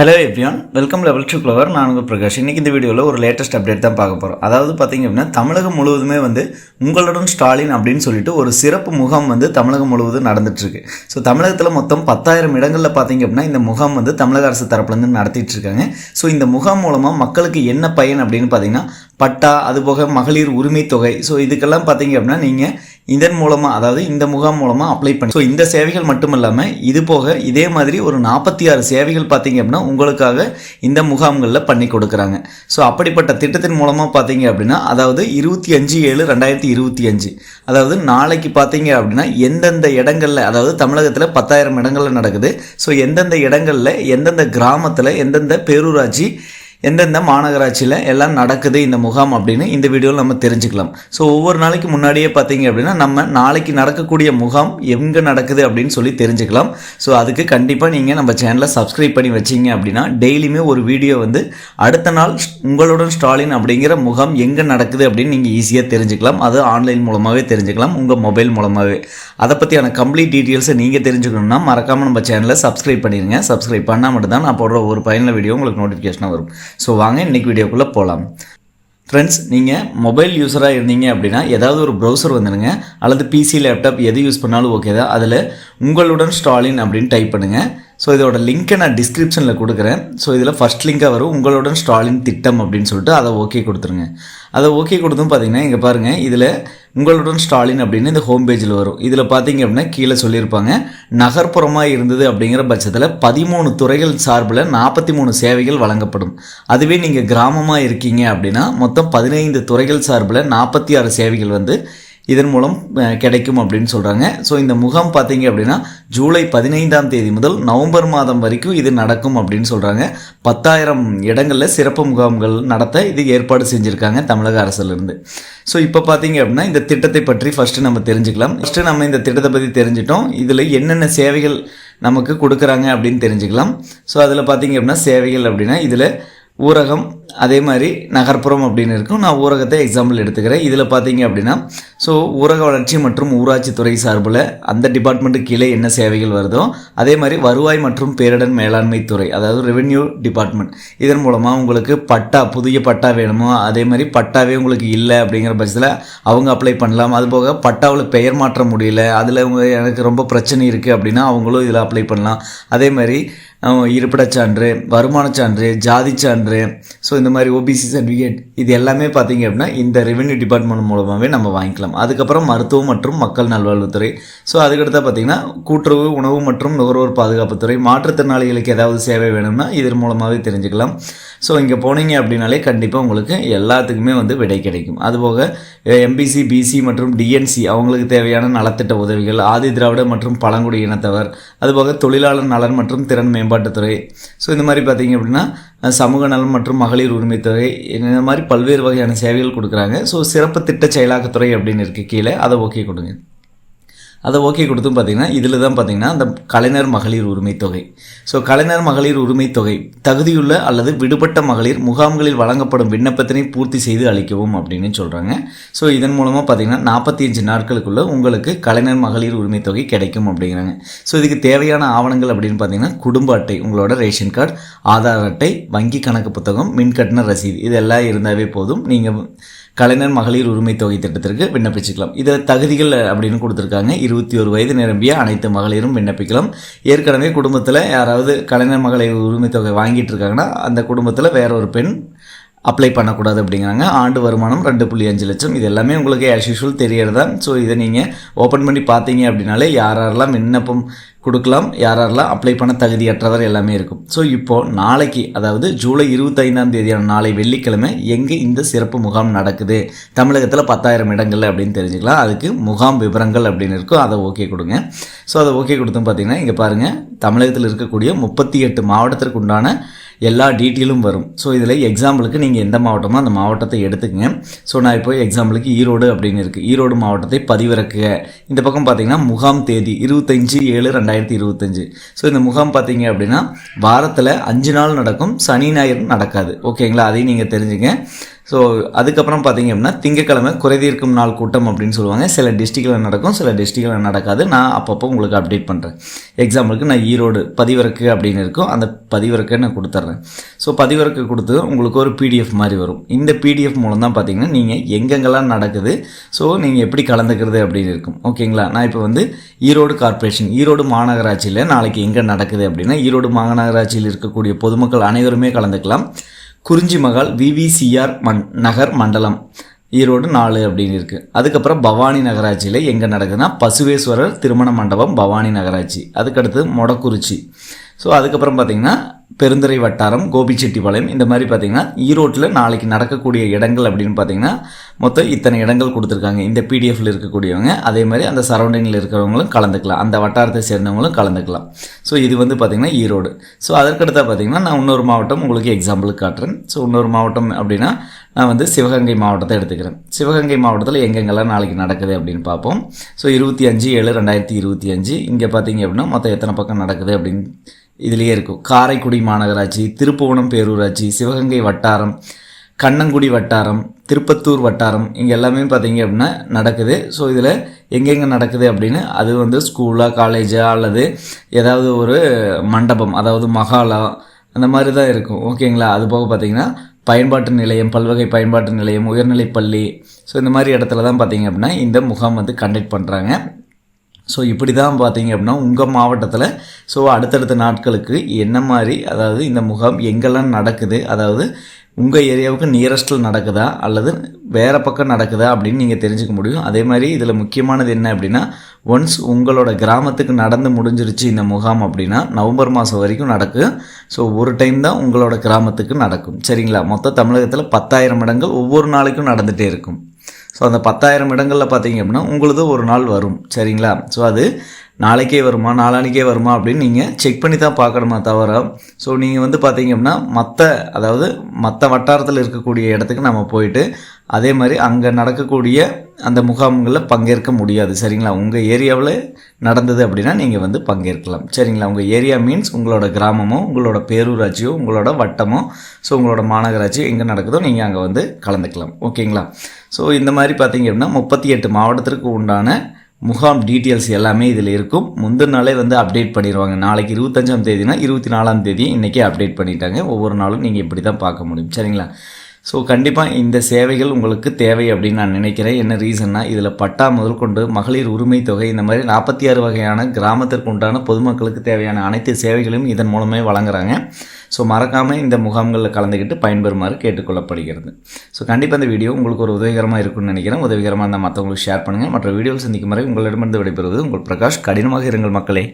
Hello everyone welcome level to flower நான் உங்கள் பிரகாஷ். இன்றைக்கி இந்த வீடியோவில் ஒரு லேட்டஸ்ட் அப்டேட் தான் பார்க்க போகிறோம் அதாவது பார்த்தீங்க அப்படின்னா தமிழகம் முழுவதுமே வந்து உங்களுடன் ஸ்டாலின் அப்படின்னு சொல்லிட்டு ஒரு சிறப்பு முகாம் வந்து தமிழகம் முழுவதும் நடந்துட்டுருக்கு ஸோ தமிழகத்தில் மொத்தம் பத்தாயிரம் இடங்களில் பார்த்தீங்க அப்படின்னா இந்த முகாம் வந்து தமிழக அரசு தரப்புலேருந்து நடத்திட்டு இருக்காங்க. ஸோ இந்த முகாம் மூலமாக மக்களுக்கு என்ன பயன் அப்படின்னு பார்த்தீங்கன்னா பட்டா அதுபோக மகளிர் உரிமை தொகை. ஸோ இதுக்கெல்லாம் பார்த்தீங்க அப்படின்னா நீங்கள் இதன் மூலமாக அதாவது இந்த முகாம் மூலமாக அப்ளை பண்ணி ஸோ இந்த சேவைகள் மட்டும் இல்லாமல் இது போக இதே மாதிரி ஒரு நாற்பத்தி ஆறு சேவைகள் பார்த்தீங்க அப்படின்னா உங்களுக்காக இந்த முகாம்களில் பண்ணி கொடுக்குறாங்க. ஸோ அப்படிப்பட்ட திட்டத்தின் மூலமாக பார்த்தீங்க அப்படின்னா அதாவது இருபத்தி அஞ்சு ஏழு ரெண்டாயிரத்தி இருபத்தி அஞ்சு. அதாவது நாளைக்கு பார்த்தீங்க அப்படின்னா எந்தெந்த இடங்களில் அதாவது தமிழகத்தில் பத்தாயிரம் இடங்களில் நடக்குது. ஸோ எந்தெந்த இடங்களில் எந்தெந்த கிராமத்தில் எந்தெந்த பேரூராட்சி எந்தெந்த மாநகராட்சியில் எல்லாம் நடக்குது இந்த முகாம் அப்படின்னு இந்த வீடியோவில் நம்ம தெரிஞ்சுக்கலாம். ஸோ ஒவ்வொரு நாளைக்கு முன்னாடியே பார்த்தீங்க அப்படின்னா நம்ம நாளைக்கு நடக்கக்கூடிய முகாம் எங்கே நடக்குது அப்படின்னு சொல்லி தெரிஞ்சுக்கலாம். ஸோ அதுக்கு கண்டிப்பாக நீங்கள் நம்ம சேனலை சப்ஸ்கிரைப் பண்ணி வச்சீங்க அப்படின்னா டெய்லியுமே ஒரு வீடியோ வந்து அடுத்த நாள் உங்களுடன் ஸ்டாலின் அப்படிங்கிற முகாம் எங்கே நடக்குது அப்படின்னு நீங்கள் ஈஸியாக தெரிஞ்சுக்கலாம். அது ஆன்லைன் மூலமாகவே தெரிஞ்சுக்கலாம் உங்கள் மொபைல் மூலமாகவே அதை பற்றியான கம்ப்ளீட் டீட்டெயில்ஸை நீங்கள் தெரிஞ்சுக்கணும்னா மறக்காமல் நம்ம சேனலை சப்ஸ்கிரைப் பண்ணிடுங்க சப்ஸ்கிரைப் பண்ணால் மட்டும்தான் நான் போடுற ஒரு பயனுள்ள வீடியோ உங்களுக்கு நோட்டிஃபிகேஷனாக வரும். ஸோ வாங்க இன்றைக்கி வீடியோக்குள்ளே போகலாம் ஃப்ரெண்ட்ஸ் நீங்கள் மொபைல் யூஸராக இருந்தீங்க அப்படின்னா ஏதாவது ஒரு ப்ரௌசர் வந்துடுங்க. அல்லது பிசி லேப்டாப் எது யூஸ் பண்ணாலும் ஓகே தான். அதில் உங்களுடன் ஸ்டாலின் அப்படின்னு டைப் பண்ணுங்கள் ஸோ இதோட லிங்க்கை நான் டிஸ்கிரிப்ஷனில் கொடுக்குறேன். ஸோ இதில் ஃபஸ்ட் லிங்காக வரும். உங்களுடன் ஸ்டாலின் திட்டம் அப்படின்னு சொல்லிட்டு அதை ஓகே கொடுத்துருங்க. அதை ஓகே கொடுத்தும் பார்த்தீங்கன்னா இங்கே பாருங்கள் இதில் உங்களுடன் ஸ்டாலின் அப்படின்னு இந்த ஹோம் பேஜில் வரும். இதில் பார்த்தீங்க அப்படின்னா கீழே சொல்லியிருப்பாங்க நகர்ப்புறமாக இருந்தது அப்படிங்கிற பட்சத்தில் பதிமூணு துறைகள் சார்பில் நாற்பத்தி மூணு சேவைகள் வழங்கப்படும். அதுவே நீங்கள் கிராமமாக இருக்கீங்க அப்படின்னா மொத்தம் பதினைந்து துறைகள் சார்பில் நாற்பத்தி ஆறு சேவைகள் வந்து இதன் மூலம் கிடைக்கும் அப்படின்னு சொல்கிறாங்க ஸோ இந்த முகாம் பார்த்தீங்க அப்படின்னா ஜூலை பதினைந்தாம் தேதி முதல் நவம்பர் மாதம் வரைக்கும் இது நடக்கும் அப்படின்னு சொல்கிறாங்க பத்தாயிரம் இடங்களில் சிறப்பு முகாம்கள் நடத்த இது ஏற்பாடு செஞ்சுருக்காங்க தமிழக அரசுலேருந்து. ஸோ இப்போ பார்த்தீங்க அப்படின்னா இந்த திட்டத்தை பற்றி ஃபஸ்ட்டு நம்ம தெரிஞ்சுக்கலாம். ஃபஸ்ட்டு நம்ம இந்த திட்டத்தை பற்றி தெரிஞ்சிட்டோம். இதில் என்னென்ன சேவைகள் நமக்கு கொடுக்குறாங்க அப்படின்னு தெரிஞ்சுக்கலாம். ஸோ அதில் பார்த்தீங்க அப்படின்னா சேவைகள் அப்படின்னா இதில் ஊரகம் அதே மாதிரி நகர்ப்புறம் அப்படின்னு இருக்கும். நான் ஊரகத்தை எக்ஸாம்பிள் எடுத்துக்கிறேன். இதில் பார்த்தீங்க அப்படின்னா ஸோ ஊரக வளர்ச்சி மற்றும் ஊராட்சி துறை சார்பில் அந்த டிபார்ட்மெண்ட்டு கீழே என்ன சேவைகள் வருதோ அதே மாதிரி வருவாய் மற்றும் பேரிடர் மேலாண்மை துறை அதாவது ரெவென்யூ டிபார்ட்மெண்ட் இதன் மூலமாக உங்களுக்கு பட்டா புதிய பட்டா வேணுமோ அதே மாதிரி பட்டாவே உங்களுக்கு இல்லை அப்படிங்கிற பட்சத்தில் அவங்க அப்ளை பண்ணலாம். அதுபோக பட்டாவில் பெயர் மாற்ற முடியல அதில் எனக்கு ரொம்ப பிரச்சனை இருக்குது அப்படின்னா அவங்களும் இதில் அப்ளை பண்ணலாம். அதே மாதிரி இருப்பிடச் சான்று வருமானச் சான்று ஜாதி சான்று. ஸோ இந்த மாதிரி ஓபிசி சர்டிஃபிகேட் இது எல்லாமே பார்த்தீங்க அப்படின்னா இந்த ரெவென்யூ டிபார்ட்மெண்ட் மூலமாகவே நம்ம வாங்கிக்கலாம். அதுக்கப்புறம் மருத்துவம் மற்றும் மக்கள் நல்வாழ்வுத்துறை. ஸோ அதுக்கடுத்து பார்த்தீங்கன்னா கூட்டுறவு உணவு மற்றும் நுகர்வோர் பாதுகாப்புத்துறை மாற்றுத்திறனாளிகளுக்கு ஏதாவது சேவை வேணும்னா இதன் மூலமாகவே தெரிஞ்சுக்கலாம். ஸோ இங்கே போனீங்க அப்படின்னாலே கண்டிப்பாக உங்களுக்கு எல்லாத்துக்குமே வந்து விடை கிடைக்கும். அதுபோக எம்பிசி பிசி மற்றும் டிஎன்சி அவங்களுக்கு தேவையான நலத்திட்ட உதவிகள் ஆதி திராவிட மற்றும் பழங்குடி இனத்தவர் அதுபோக தொழிலாளர் நலன் மற்றும் திறன் மேம்பாட்டுத்துறை ஸோ இந்த மாதிரி பார்த்தீங்க அப்படின்னா சமூக நலன் மற்றும் மகளிர் உரிமைத்துறை இந்த மாதிரி பல்வேறு வகையான சேவைகள் கொடுக்குறாங்க. ஸோ சிறப்பு திட்ட செயலாக்கத்துறை அப்படின்னு இருக்குது கீழே. அதை ஓகே கொடுங்க. அதை ஓகே கொடுத்தும் பார்த்தீங்கன்னா இதில் தான் பார்த்தீங்கன்னா அந்த கலைஞர் மகளிர் உரிமை தொகை. ஸோ கலைஞர் மகளிர் உரிமை தொகை தகுதியுள்ள அல்லது விடுபட்ட மகளிர் முகாம்களில் வழங்கப்படும் விண்ணப்பத்தினை பூர்த்தி செய்து அளிக்கவும் அப்படின்னு சொல்கிறாங்க ஸோ இதன் மூலமாக பார்த்தீங்கன்னா நாற்பத்தி அஞ்சு நாட்களுக்குள்ள உங்களுக்கு கலைஞர் மகளிர் உரிமை தொகை கிடைக்கும் அப்படிங்கிறாங்க. ஸோ இதுக்கு தேவையான ஆவணங்கள் அப்படின்னு பார்த்தீங்கன்னா குடும்ப அட்டை உங்களோட ரேஷன் கார்டு ஆதார் அட்டை வங்கி கணக்கு புத்தகம் மின்கட்டண ரசீது இதெல்லாம் இருந்தாவே போதும். நீங்கள் கலைஞர் மகளிர் உரிமை தொகை திட்டத்திற்கு விண்ணப்பிச்சுக்கலாம். இதை தகுதிகள் அப்படின்னு கொடுத்துருக்காங்க. இருபத்தி ஒரு வயது நிரம்பிய அனைத்து மகளிரும் விண்ணப்பிக்கலாம். ஏற்கனவே குடும்பத்தில் யாராவது கலைஞர் மகளிர் உரிமை தொகை வாங்கிட்டு இருக்காங்கன்னா அந்த குடும்பத்தில் வேற ஒரு பெண் அப்ளை பண்ணக்கூடாது அப்படிங்கிறாங்க. ஆண்டு வருமானம் ரெண்டு புள்ளி அஞ்சு லட்சம். இது எல்லாமே உங்களுக்கு ஆஸ் யூஷுவல் தெரியறதா? ஸோ இதை நீங்கள் ஓப்பன் பண்ணி பார்த்தீங்க அப்படின்னாலே யார் யாரெல்லாம் விண்ணப்பம் கொடுக்கலாம் யார் யாரெல்லாம் அப்ளை பண்ண தகுதியற்றவர் எல்லாமே இருக்கும். ஸோ இப்போது நாளைக்கு அதாவது ஜூலை இருபத்தைந்தாம் தேதியான நாளை வெள்ளிக்கிழமை எங்கே இந்த சிறப்பு முகாம் நடக்குது? தமிழகத்தில் பத்தாயிரம் இடங்கள் அப்படின்னு தெரிஞ்சுக்கலாம். அதுக்கு முகாம் விவரங்கள் அப்படின்னு இருக்கும். அதை ஓகே கொடுங்க. ஸோ அதை ஓகே கொடுத்தும் பார்த்தீங்கன்னா இங்கே பாருங்கள் தமிழகத்தில் இருக்கக்கூடிய முப்பத்தி எட்டு மாவட்டத்திற்கு உண்டான எல்லா டீட்டெயிலும் வரும். ஸோ இதில் எக்ஸாம்பிளுக்கு நீங்கள் எந்த மாவட்டமோ அந்த மாவட்டத்தை எடுத்துக்கங்க. ஸோ நான் இப்போ எக்ஸாம்பிளுக்கு ஈரோடு அப்படின்னு இருக்குது ஈரோடு மாவட்டத்தை பதிவிறக்குக. இந்த பக்கம் பார்த்தீங்கன்னா முகாம் தேதி இருபத்தஞ்சி ஏழு ரெண்டாயிரத்தி இருபத்தஞ்சு. ஸோ இந்த முகாம் பார்த்தீங்க அப்படின்னா வாரத்தில் அஞ்சு நாள் நடக்கும். சனி ஞாயிறு நடக்காது. ஓகேங்களா அதையும் நீங்கள் தெரிஞ்சுங்க. ஸோ அதுக்கப்புறம் பார்த்தீங்க அப்படின்னா திங்கக்கிழமை குறைதீர்க்கும் நாள் கூட்டம் அப்படின்னு சொல்லுவாங்க. சில டிஸ்ட்ரிக்டில் நடக்கும் சில டிஸ்ட்ரிக்டில் நடக்காது. நான் அப்பப்போ உங்களுக்கு அப்டேட் பண்ணுறேன் எக்ஸாம்பிளுக்கு நான் ஈரோடு பதிவிறக்கு அப்படின்னு இருக்கும். அந்த பதிவிறக்கை நான் கொடுத்துட்றேன். ஸோ பதிவிறக்கு கொடுத்து உங்களுக்கு ஒரு பிடிஎஃப் மாதிரி வரும். இந்த பிடிஎஃப் மூலம் தான் பார்த்தீங்கன்னா நீங்கள் எங்கெங்கெல்லாம் நடக்குது? ஸோ நீங்கள் எப்படி கலந்துக்கிறது அப்படின்னு இருக்கும். ஓகேங்களா நான் இப்போ வந்து ஈரோடு கார்ப்பரேஷன் ஈரோடு மாநகராட்சியில் நாளைக்கு எங்கே நடக்குது அப்படின்னா ஈரோடு மாநகராட்சியில் இருக்கக்கூடிய பொதுமக்கள் அனைவருமே கலந்துக்கலாம். குறிஞ்சி மகால் விவிசிஆர் மண் நகர் மண்டலம். ஈரோடு நாலு அப்படின்னு இருக்குது அதுக்கப்புறம் பவானி நகராட்சியில் எங்கே நடக்குதுன்னா பசுவேஸ்வரர் திருமண மண்டபம் பவானி நகராட்சி. அதுக்கடுத்து மொடக்குறிச்சி. ஸோ அதுக்கப்புறம் பார்த்தீங்கன்னா பெருந்துறை வட்டாரம் கோபிச்செட்டிப்பாளையம் இந்த மாதிரி பார்த்தீங்கன்னா ஈரோட்டில் நாளைக்கு நடக்கக்கூடிய இடங்கள் அப்படின்னு பார்த்தீங்கன்னா மொத்தம் இத்தனை இடங்கள் கொடுத்துருக்காங்க. இந்த பிடிஎஃப்ல இருக்கக்கூடியவங்க அதே மாதிரி அந்த சரௌண்டிங்கில் இருக்கிறவங்களும் கலந்துக்கலாம். அந்த வட்டாரத்தை சேர்ந்தவங்களும் கலந்துக்கலாம். ஸோ இது வந்து பார்த்திங்கன்னா ஈரோடு. ஸோ அதற்கடுத்தா பார்த்தீங்கன்னா நான் இன்னொரு மாவட்டம் உங்களுக்கு எக்ஸாம்பிளுக்கு காட்டுறேன். ஸோ இன்னொரு மாவட்டம் அப்படின்னா நான் வந்து சிவகங்கை மாவட்டத்தை எடுத்துக்கிறேன். சிவகங்கை மாவட்டத்தில் எங்கெங்கெல்லாம் நாளைக்கு நடக்குது அப்படின்னு பார்ப்போம். ஸோ இருபத்தி அஞ்சு ஏழு ரெண்டாயிரத்தி இருபத்தி அஞ்சு. இங்கே பார்த்தீங்க அப்படின்னா மொத்தம் எத்தனை பக்கம் நடக்குது அப்படின்னு இதுலேயே இருக்கும். காரைக்குடி மாநகராட்சி திருப்புவனம் பேரூராட்சி சிவகங்கை வட்டாரம் கண்ணங்குடி வட்டாரம் திருப்பத்தூர் வட்டாரம் இங்கே எல்லாமே பார்த்தீங்க அப்படின்னா நடக்குது. ஸோ இதில் எங்கெங்கே நடக்குது அப்படின்னு அது வந்து ஸ்கூலாக காலேஜா அல்லது ஏதாவது ஒரு மண்டபம் அதாவது மகாலா அந்த மாதிரி தான் இருக்கும். ஓகேங்களா அது போக பார்த்தீங்கன்னா பயன்பாட்டு நிலையம் பல்வகை பயன்பாட்டு நிலையம் உயர்நிலைப்பள்ளி ஸோ இந்த மாதிரி இடத்துல தான் பார்த்தீங்க அப்படின்னா இந்த முகாம் வந்து கண்டக்ட் பண்ணுறாங்க ஸோ இப்படி தான் பார்த்தீங்க அப்படின்னா உங்கள் மாவட்டத்தில் ஸோ அடுத்தடுத்த நாட்களுக்கு என்ன மாதிரி அதாவது இந்த முகாம் எங்கெல்லாம் நடக்குது அதாவது உங்கள் ஏரியாவுக்கு நியரஸ்டில் நடக்குதா அல்லது வேறு பக்கம் நடக்குதா அப்படின்னு நீங்கள் தெரிஞ்சுக்க முடியும். அதே மாதிரி இதில் முக்கியமானது என்ன அப்படின்னா ஒன்ஸ் உங்களோட கிராமத்துக்கு நடந்து முடிஞ்சிருச்சு இந்த முகாம் அப்படின்னா நவம்பர் மாதம் வரைக்கும் நடக்கும் ஸோ ஒரு டைம் தான் உங்களோட கிராமத்துக்கு நடக்கும். சரிங்களா? மொத்த தமிழகத்தில் பத்தாயிரம் இடங்கள் ஒவ்வொரு நாளைக்கும் நடந்துகிட்டே இருக்கும். ஸோ அந்த பத்தாயிரம் இடங்களில் பார்த்தீங்க அப்படின்னா உங்களது ஒரு நாள் வரும். சரிங்களா? ஸோ அது நாளைக்கே வருமா நாளானிக்கே வருமா அப்படின்னு நீங்கள் செக் பண்ணி தான் பார்க்கணுமா தவிர ஸோ நீங்கள் வந்து பார்த்தீங்க அப்படின்னா மற்ற அதாவது மற்ற வட்டாரத்தில் இருக்கக்கூடிய இடத்துக்கு நம்ம போயிட்டு அதே மாதிரி அங்கே நடக்கக்கூடிய அந்த முகாம்களில் பங்கேற்க முடியாது சரிங்களா? உங்கள் ஏரியாவில் நடந்தது அப்படின்னா நீங்கள் வந்து பங்கேற்கலாம் சரிங்களா? உங்கள் ஏரியா மீன்ஸ் உங்களோட கிராமமோ உங்களோட பேரூராட்சியோ உங்களோட வட்டமோ ஸோ உங்களோட மாநகராட்சியோ எங்கே நடக்குதோ நீங்கள் அங்கே வந்து கலந்துக்கலாம் ஓகேங்களா? ஸோ இந்த மாதிரி பார்த்தீங்க அப்படின்னா முப்பத்தி எட்டு மாவட்டத்திற்கு உண்டான முகாம் டீட்டெயில்ஸ் எல்லாமே இதில் இருக்கும். முந்தின நாளே வந்து அப்டேட் பண்ணிடுவாங்க நாளைக்கு இருபத்தஞ்சாம் தேதினா இருபத்தி நாலாம் தேதி இன்றைக்கே அப்டேட் பண்ணிட்டாங்க. ஒவ்வொரு நாளும் நீங்கள் இப்படி தான் பார்க்க முடியும். சரிங்களா? ஸோ கண்டிப்பாக இந்த சேவைகள் உங்களுக்கு தேவை அப்படின்னு நான் நினைக்கிறேன். என்ன ரீசன்னா இதில் பட்டா முதல் கொண்டு மகளிர் உரிமை தொகை இந்த மாதிரி நாற்பத்தி ஆறு வகையான கிராமத்திற்கு உண்டான பொதுமக்களுக்கு தேவையான அனைத்து சேவைகளையும் இதன் மூலமே வழங்குறாங்க. ஸோ மறக்காமல் இந்த முகாம்களில் கலந்துக்கிட்டு பயன்பெறுமாறு கேட்டுக்கொள்ளப்படுகிறது. ஸோ கண்டிப்பாக இந்த வீடியோ உங்களுக்கு ஒரு உதவிகரமாக இருக்கும்னு நினைக்கிறேன். உதவிகரமாக இருந்தால் மற்றவங்களுக்கு ஷேர் பண்ணுங்கள் மற்ற வீடியோவில் சந்திக்கும் வரை உங்களிடமிருந்து விடைபெறுவது உங்கள் பிரகாஷ். கடினமாக இருங்கள் மக்களே.